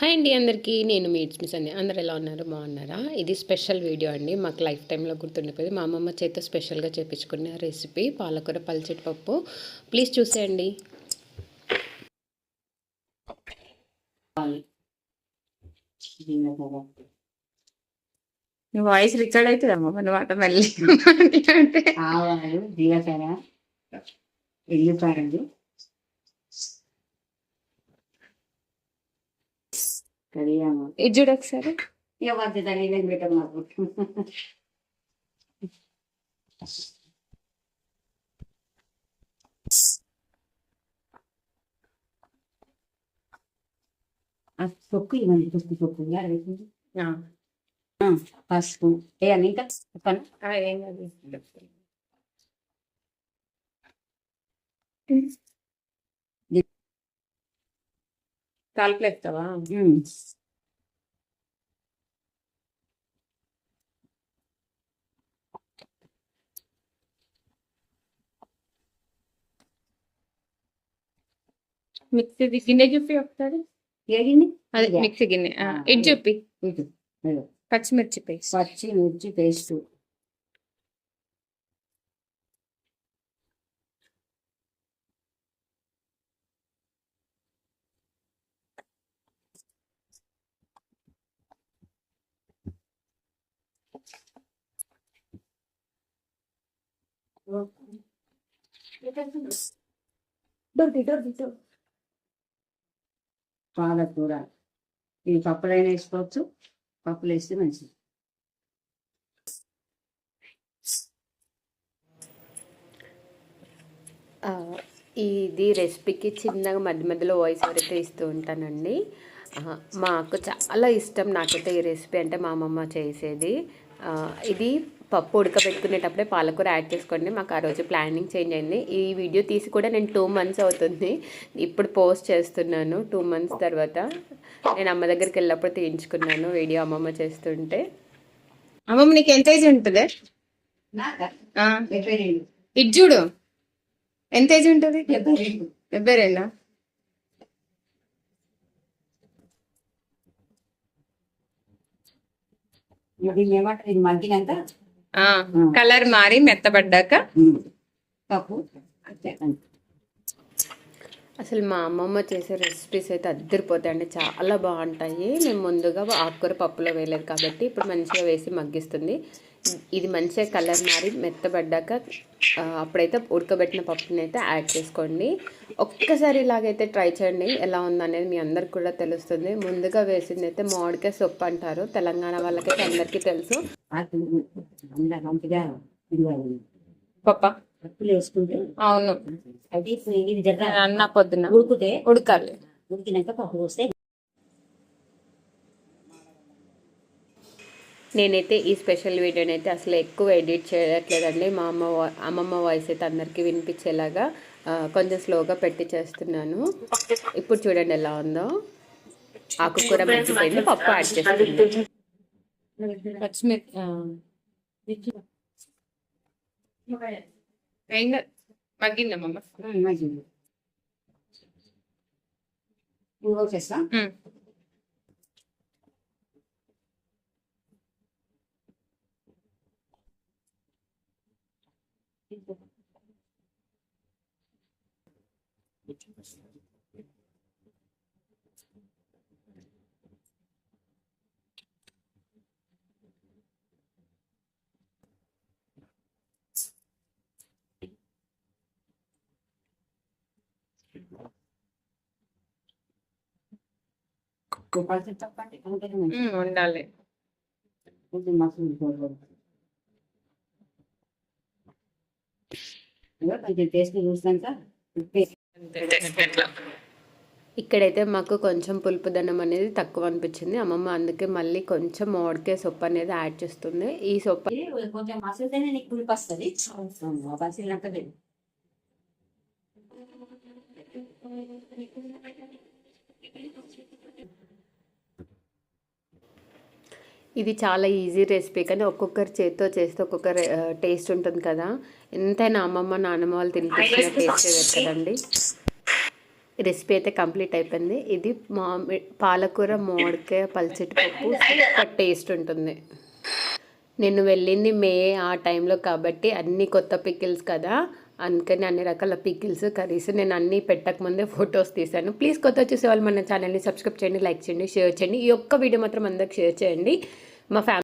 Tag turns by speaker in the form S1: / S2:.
S1: Hi అండి అందరికీ నేను మీ ఇట్స్ మిస్ అండి. అందరు ఎలా ఉన్నారు? బాగున్నారా? ఇది స్పెషల్ వీడియో అండి. మాకు లైఫ్ టైంలో గుర్తుండిపోయింది. మా అమ్మమ్మ చేత స్పెషల్గా చేపించుకున్న రెసిపీ పాలకూర పల్చటి పప్పు ప్లీజ్ చూసేయండి.
S2: నీ వాయిస్ రికార్డ్ అవుతుంది అమ్మ మన మాట మళ్ళీ అంటే.
S3: జీలకర్ర కడియాము
S2: ఇది చూడు ఒకసారి.
S3: ఇక మధ్య తగిన పెట్టం మాకు ఆ తొక్కు ఇవ్వండి తొక్కు తొక్కు. పసుపు. వేయాలి ఇంకా? చెప్పను?
S2: ఏం కాదు. తాలిపులు ఎత్తావా మిక్సీ గిన్నె చూపి ఒకసారి.
S3: ఏగింది
S2: అదే
S3: ఇదే.
S2: మిక్సీ గిన్నె. ఇది చూపి.
S3: ఇటు ఇదిగో.
S2: పచ్చిమిర్చి పేస్ట్
S3: మిర్చి పేస్ట్ పాలకూర ఇది పప్పులైనా వేసుకోవచ్చు. పప్పులు వేస్తే మంచిది.
S1: ఆ, ఇది రెసిపీకి చిన్నగా మధ్య మధ్యలో వాయిస్ అయితే ఇస్తూ ఉంటానండి ఆ, మాకు చాలా ఇష్టం నాకైతే ఈ రెసిపీ అంటే మా అమ్మమ్మ చేసేది. ఆ, ఇది పప్పు ఉడకబెట్టుకునేటప్పుడే పాలకూర యాడ్ చేసుకోండి. మాకు ఆ రోజు ప్లానింగ్ చేంజ్ అయింది. ఈ వీడియో తీసి కూడా నేను టూ మంత్స్ అవుతుంది. ఇప్పుడు పోస్ట్ చేస్తున్నాను. టూ మంత్స్ తర్వాత నేను అమ్మ దగ్గరికి వెళ్ళినప్పుడు తీయించుకున్నాను వీడియో అమ్మమ్మ చేస్తుంటే.
S2: అమ్మమ్మ నీకు ఎంత ఏజ్ ఉంటుంది. ఇది చూడు. ఎంత ఏజ్ ఉంటుంది?
S3: డెబ్బై రెండు. ఇది ఇది మగ్గినాక
S2: కలర్ మారి మెత్తబడ్డాక
S3: పప్పు.
S1: అసలు మా అమ్మమ్మ చేసే రెసిపీస్ అయితే అద్దరిపోతాయండి చాలా బాగుంటాయి. మేము ముందుగా ఆకుకూర పప్పులో వేయలేదు కాబట్టి ఇప్పుడు మంచిగా వేసి మగ్గిస్తుంది. ఇది మంచిగా కలర్ మారి మెత్తబడ్డాక అప్పుడైతే ఉడకబెట్టిన పప్పుని అయితే యాడ్ చేసుకోండి. ఒక్కసారి ఇలాగైతే ట్రై చేయండి. ఎలా ఉందనేది మీ అందరికి కూడా తెలుస్తుంది. ముందుగా వేసింది అయితే మామిడికాయ సొప్పు అంటారు. తెలంగాణ వాళ్ళకైతే అందరికీ తెలుసు.
S2: పప్ప? అవును.
S3: అది ఇప్పుడు ఇది జర
S2: అన్న పొద్దున
S3: ఉడికితే
S2: ఉడకాలి.
S3: ఉడికినాక పప్పు వస్తే
S1: నేనైతే ఈ స్పెషల్ వీడియోని అయితే అసలు ఎక్కువ ఎడిట్ చేయట్లేదండి. మా అమ్మ అమ్మమ్మ వాయిస్ అయితే అందరికీ వినిపించేలాగా కొంచెం స్లోగా పెట్టి చేస్తున్నాను. ఇప్పుడు చూడండి ఎలా ఉందో. ఆకుకూర మగ్గిపోయింది పప్పు యాడ్ చేస్తుంది
S2: పచ్చిమిర్చి ఆ. ఏం కాదు. మగ్గిందమ్మమ్మ
S3: ఉమ్, మంచిది ఇంకో చేస్తా
S2: ఉమ్.
S3: పల్చడి పప్పు అంటే ఉంటేనే మంచిది.
S2: ఉమ్, ఉండాలి
S3: కొంచెం మసాలా ఉడికిపోవాలి. ఇదిగో కొంచెం టేస్ట్ చూసినాక ఉప్పి
S1: ఇక్కడైతే మాకు కొంచెం పులుపు దనం అనేది తక్కువ అనిపించింది. అమ్మమ్మ అందుకే మళ్ళీ కొంచెం మామిడికాయ సొప్పు అనేది యాడ్ చేస్తుంది. ఈ సొప్పు
S3: కొంచెం మసలితేనే నీకు పులుపు వస్తుంది. మసిలినాక లేదు.
S1: ఇది చాలా ఈజీ రెసిపీ కానీ ఒక్కొక్కరి చేతితో చేస్తే ఒక్కొక్కరు టేస్ట్ ఉంటుంది కదా. ఎంతైనా అమ్మమ్మ నాన్నమ్మ వాళ్ళు తినిపించిన టేస్ట్ కదండి రెసిపీ అయితే కంప్లీట్ అయిపోయింది. ఇది మామి పాలకూర మామిడికాయ పల్చటి పప్పు సూపర్ టేస్ట్ ఉంటుంది. నేను వెళ్ళింది మే ఆ టైంలో కాబట్టి అన్ని కొత్త పికిల్స్ కదా. అందుకని అన్ని రకాల పికిల్స్ కర్రీస్ నేను అన్నీ పెట్టకముందే ఫొటోస్ తీశాను. ప్లీజ్ కొత్త చూసే వాళ్ళు మన ఛానల్ని సబ్స్క్రైబ్ చేయండి లైక్ చేయండి షేర్ చేయండి. ఈ ఒక్క వీడియో మాత్రం అందరికి షేర్ చేయండి. మా ఫ్యామిలీ